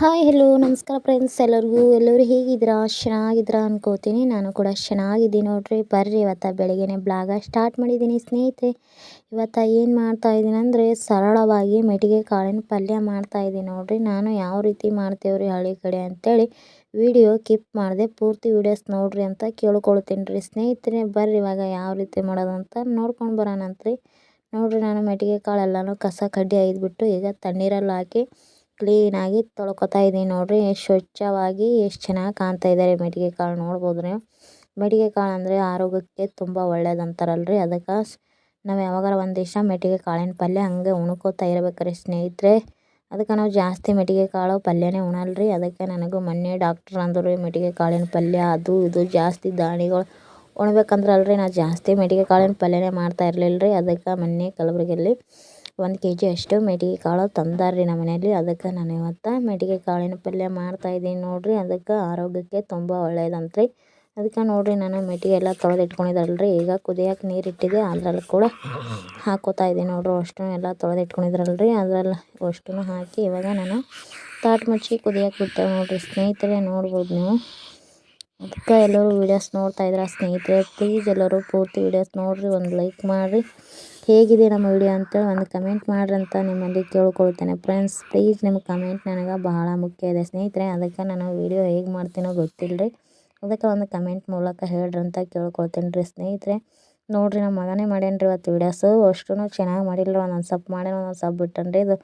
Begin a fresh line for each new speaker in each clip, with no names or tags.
Hi hello ನಮಸ್ಕಾರ friends ಎಲ್ಲರಿಗೂ. ಎಲ್ಲರೂ ಹೇಗಿದ್ದೀರಾ? ಚೆನ್ನಾಗಿದ್ದೀರಾ ಅನ್ಕೋತೀನಿ. ನಾನು ಕೂಡ ಚೆನ್ನಾಗಿದ್ದೀನಿ ನೋಡ್ರಿ. ಬರ್ರಿ, ಇವತ್ತು ಬೆಳಗ್ಗೆನೆ ಬ್ಲಾಗ ಸ್ಟಾರ್ಟ್ ಮಾಡಿದ್ದೀನಿ. ಸ್ನೇಹಿತರೆ, ಇವತ್ತು ಏನು ಮಾಡ್ತಾ ಇದ್ದೀನಿ ಅಂದರೆ ಸರಳವಾಗಿ ಮೆಟಿಗೆ ಕಾಳಿನ ಪಲ್ಯ ಮಾಡ್ತಾ ಇದ್ದೀನಿ ನೋಡ್ರಿ. ನಾನು ಯಾವ ರೀತಿ ಮಾಡ್ತೇವ್ರಿ ಹಳ್ಳಿ ಕಡೆ ಅಂಥೇಳಿ ವಿಡಿಯೋ ಕಿಪ್ ಮಾಡಿದೆ. ಪೂರ್ತಿ ವೀಡಿಯೋಸ್ ನೋಡ್ರಿ ಅಂತ ಕೇಳ್ಕೊಳ್ತೀನಿ ರೀ. ಸ್ನೇಹಿತರೆ, ಬರ್ರಿ ಇವಾಗ ಯಾವ ರೀತಿ ಮಾಡೋದು ಅಂತ ನೋಡ್ಕೊಂಡು ಬರೋಣಂತ್ರಿ. ನೋಡ್ರಿ, ನಾನು ಮೆಟಿಗೆ ಕಾಳೆಲ್ಲನೂ ಕಸ ಕಡ್ಡಿ ಐದ್ಬಿಟ್ಟು ಈಗ ತಣ್ಣೀರಲ್ಲಿ ಹಾಕಿ ಕ್ಲೀನಾಗಿ ತೊಳ್ಕೊತಾ ಇದೀನಿ ನೋಡ್ರಿ. ಸ್ವಚ್ಛವಾಗಿ, ಎಷ್ಟು ಚೆನ್ನಾಗಿ ಕಾಣ್ತಾ ಇದ್ದಾರೆ ಮೆಟ್ಟಿಗೆ ಕಾಳು ನೋಡ್ಬೋದು ನೀವು. ಮಡಿಕೆ ಕಾಳು ಅಂದರೆ ಆರೋಗ್ಯಕ್ಕೆ ತುಂಬ ಒಳ್ಳೇದು ಅಂತಾರಲ್ರಿ. ಅದಕ್ಕೆ ನಾವು ಯಾವಾಗಾರ ಒಂದು ದಿವಸ ಮೆಟ್ಟಿಗೆ ಕಾಳಿನ ಪಲ್ಯ ಹಂಗೆ ಉಣ್ಕೋತಾ ಇರ್ಬೇಕ್ರಿ ಸ್ನೇಹಿತರೆ. ಅದಕ್ಕೆ ನಾವು ಜಾಸ್ತಿ ಮೆಟ್ಟಿಗೆ ಕಾಳು ಪಲ್ಯನೇ ಉಣಲ್ರಿ. ಅದಕ್ಕೆ ನನಗೂ ಮೊನ್ನೆ ಡಾಕ್ಟ್ರ್ ಅಂದರು ಮೆಟ್ಟಿಗೆ ಕಾಳಿನ ಪಲ್ಯ ಅದು ಇದು ಜಾಸ್ತಿ ದಾಣಿಗಳು ಉಣ್ಬೇಕಂದ್ರಲ್ರಿ. ನಾ ಜಾಸ್ತಿ ಮೆಟ್ಟಿಗೆ ಕಾಳಿನ ಪಲ್ಯನೇ ಮಾಡ್ತಾ ಇರಲಿಲ್ಲ ರೀ ಅದಕ್ಕೆ ಮೊನ್ನೆ ಕಲಬುರಗಿಯಲ್ಲಿ ಒಂದು ಕೆ ಜಿ ಅಷ್ಟು ಮೆಟಿಗೆ ಕಾಳು ತಂದಾರ್ರಿ ನಮ್ಮ ಮನೆಯಲ್ಲಿ. ಅದಕ್ಕೆ ನಾನು ಇವತ್ತು ಮೆಟಿಗೆ ಕಾಳಿನ ಪಲ್ಯ ಮಾಡ್ತಾಯಿದ್ದೀನಿ ನೋಡಿರಿ. ಅದಕ್ಕೆ ಆರೋಗ್ಯಕ್ಕೆ ತುಂಬ ಒಳ್ಳೇದಂತ್ರಿ. ಅದಕ್ಕೆ ನೋಡಿರಿ ನಾನು ಮೆಟಿಗೆ ಎಲ್ಲ ತೊಳೆದು ಇಟ್ಕೊಂಡಿದ್ದಲ್ರಿ ಈಗ ಕುದಿಯೋಕೆ ನೀರು ಇಟ್ಟಿದೆ. ಅದ್ರಲ್ಲಿ ಕೂಡ ಹಾಕೋತಾ ಇದ್ದೀನಿ ನೋಡ್ರಿ. ಅಷ್ಟು ಎಲ್ಲ ತೊಳೆದು ಇಟ್ಕೊಂಡಿದ್ರಲ್ರಿ ಅದ್ರಲ್ಲಿ ಅಷ್ಟು ಹಾಕಿ ಇವಾಗ ನಾನು ತಾಟ್ ಮುಚ್ಚಿ ಕುದಿಯೋಕೆ ಬಿಟ್ಟೆ ನೋಡಿರಿ. ಸ್ನೇಹಿತರೆ ನೋಡ್ಬೋದು ನೀವು. ಅದಕ್ಕೆ ಎಲ್ಲರೂ ವೀಡಿಯೋಸ್ ನೋಡ್ತಾ ಇದ್ರೆ ಸ್ನೇಹಿತರೆ? ಪ್ಲೀಸ್ ಎಲ್ಲರೂ ಪೂರ್ತಿ ವೀಡಿಯೋಸ್ ನೋಡಿರಿ. ಒಂದು ಲೈಕ್ ಮಾಡಿರಿ. ಹೇಗಿದೆ ನಮ್ಮ ವಿಡಿಯೋ ಅಂತೇಳಿ ಒಂದು ಕಮೆಂಟ್ ಮಾಡ್ರಿ ಅಂತ ನಿಮ್ಮಲ್ಲಿ ಕೇಳ್ಕೊಳ್ತೇನೆ. ಫ್ರೆಂಡ್ಸ್ ಪ್ಲೀಸ್ ನಿಮ್ಮ ಕಮೆಂಟ್ ನನಗೆ ಬಹಳ ಮುಖ್ಯ ಇದೆ. ಸ್ನೇಹಿತರೆ, ಅದಕ್ಕೆ ನಾನು ವಿಡಿಯೋ ಹೇಗೆ ಮಾಡ್ತೀನೋ ಗೊತ್ತಿಲ್ಲ ರೀ ಅದಕ್ಕೆ ಒಂದು ಕಮೆಂಟ್ ಮೂಲಕ ಹೇಳ್ರಿ ಅಂತ ಕೇಳ್ಕೊಳ್ತೇನೆ ರೀ ಸ್ನೇಹಿತರೆ, ನೋಡಿರಿ ನಮ್ಮ ಮಗನೇ ಮಾಡ್ಯಾನ್ರಿ ಇವತ್ತು ವೀಡಿಯೋಸು. ಅಷ್ಟು ಚೆನ್ನಾಗಿ ಮಾಡಿಲ್ಲ ಒಂದೊಂದು ಸಪ್ ಮಾಡ್ಯಾನ, ಒಂದೊಂದು ಸಪ್ ಬಿಟ್ಟನ್ರಿ. ಇದು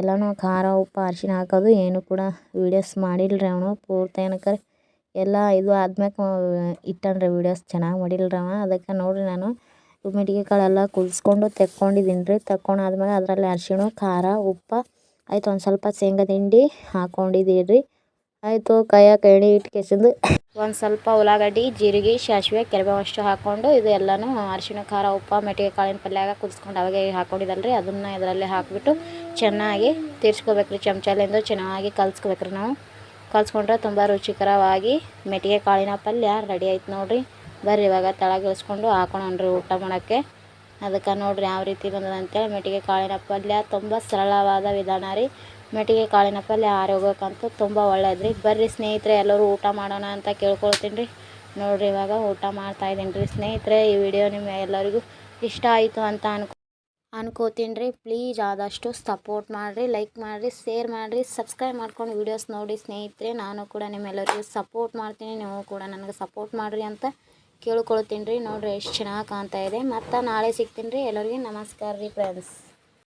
ಎಲ್ಲನೂ ಖಾರ, ಉಪ್ಪು, ಅರಿಶಿನ ಹಾಕೋದು ಏನು ಕೂಡ ವೀಡಿಯೋಸ್ ಮಾಡಿಲ್ಲರಿ ಅವನು. ಪೂರ್ತಿ ಏನಕ್ಕೆ ಎಲ್ಲ ಇದು ಆದ್ಮೇಲೆ ಇಟ್ಟನ್ರಿ ವೀಡಿಯೋಸ್. ಚೆನ್ನಾಗಿ ಮಾಡಿಲ್ಲ ರೀ ಅವ ಅದಕ್ಕೆ ನೋಡಿರಿ ನಾನು ಮೆಟಿಗೆ ಕಾಳೆಲ್ಲ ಕುದಿಸ್ಕೊಂಡು ತೆಕ್ಕೊಂಡಿದ್ದೀನಿ ರೀ ಆದಮೇಲೆ ಅದರಲ್ಲಿ ಅರಿಶಿಣ, ಖಾರ, ಉಪ್ಪು, ಆಯ್ತು ಒಂದು ಸ್ವಲ್ಪ ಶೇಂಗದ ಹಿಂಡಿ ಹಾಕ್ಕೊಂಡಿದ್ದೀನಿ ರೀ ಆಯಿತು ಕೈಯಾಗ ಎಣ್ಣೆ ಇಟ್ಟು ಒಂದು ಸ್ವಲ್ಪ ಉಳ್ಳಾಗಡ್ಡಿ, ಜೀರಿಗೆ, ಸಾಸಿವೆ ಕರಿಬೇವು ಅಷ್ಟು ಹಾಕ್ಕೊಂಡು ಇದು ಎಲ್ಲನೂ ಅರಿಶಿಣ, ಖಾರ, ಉಪ್ಪು ಮೆಟ್ಟಿಗೆ ಕಾಳಿನ ಪಲ್ಯಾಗ ಕುದಿಸ್ಕೊಂಡು ಅವಾಗೆ ಹಾಕ್ಕೊಂಡಿದ್ದಲ್ಲ ರೀ ಅದನ್ನು ಇದರಲ್ಲಿ ಹಾಕಿಬಿಟ್ಟು ಚೆನ್ನಾಗಿ ತಿರ್ಸ್ಕೋಬೇಕು ರೀ ಚಮಚಲಿಂದ ಚೆನ್ನಾಗಿ ಕಲ್ಸ್ಕೋಬೇಕು ರೀ ನಾವು. ಕಲ್ಸ್ಕೊಂಡ್ರೆ ತುಂಬ ರುಚಿಕರವಾಗಿ ಮೆಟ್ಟಿಗೆ ಕಾಳಿನ ಪಲ್ಯ ರೆಡಿ ಆಯ್ತು ನೋಡಿರಿ. ಬರ್ರಿ, ಇವಾಗ ತಳಗಿಳಿಸ್ಕೊಂಡು ಹಾಕೋಣನ್ರಿ ಊಟ ಮಾಡೋಕ್ಕೆ. ಅದಕ್ಕೆ ನೋಡಿರಿ ಯಾವ ರೀತಿ ಬಂದದ ಅಂತೇಳಿ ಮೆಟ್ಟಿಗೆ ಕಾಳಿನ ಪಲ್ಯ ತುಂಬ ಸರಳವಾದ ವಿಧಾನ ರೀ. ಮೆಟ್ಟಿಗೆ ಕಾಳಿನ ಪಲ್ಯ ಆರೋಗ್ಯಕ್ಕಂತೂ ತುಂಬ ಒಳ್ಳೇದು ರೀ ಬರ್ರಿ ಸ್ನೇಹಿತರೆ, ಎಲ್ಲರೂ ಊಟ ಮಾಡೋಣ ಅಂತ ಕೇಳ್ಕೊಳ್ತೀನಿ. ರೀ ನೋಡಿರಿ ಇವಾಗ ಊಟ ಮಾಡ್ತಾ ಇದ್ದೀನಿ ರೀ ಸ್ನೇಹಿತರೆ. ಈ ವಿಡಿಯೋ ನಿಮ್ಮ ಎಲ್ಲರಿಗೂ ಇಷ್ಟ ಆಯಿತು ಅಂತ ಅನ್ಕೊ ಅನ್ಕೋತೀನಿ ರೀ ಪ್ಲೀಸ್ ಆದಷ್ಟು ಸಪೋರ್ಟ್ ಮಾಡಿರಿ, ಲೈಕ್ ಮಾಡಿರಿ, ಶೇರ್ ಮಾಡಿರಿ. ಸಬ್ಸ್ಕ್ರೈಬ್ ಮಾಡ್ಕೊಂಡು ವೀಡಿಯೋಸ್ ನೋಡಿ ಸ್ನೇಹಿತರೆ. ನಾನು ಕೂಡ ನಿಮ್ಮೆಲ್ಲರಿಗೂ ಸಪೋರ್ಟ್ ಮಾಡ್ತೀನಿ. ನೀವು ಕೂಡ ನನಗೆ ಸಪೋರ್ಟ್ ಮಾಡಿರಿ ಅಂತ ಕೇಳ್ಕೊಳ್ತೀನಿ ರೀ. ನೋಡಿರಿ ಎಷ್ಟು ಚೆನ್ನಾಗಿ ಕಾಣ್ತಾ ಇದೆ. ಮತ್ತು ನಾಳೆ ಸಿಗ್ತೀನಿ ರೀ. ಎಲ್ಲರಿಗೂ ನಮಸ್ಕಾರ ರೀ ಫ್ರೆಂಡ್ಸ್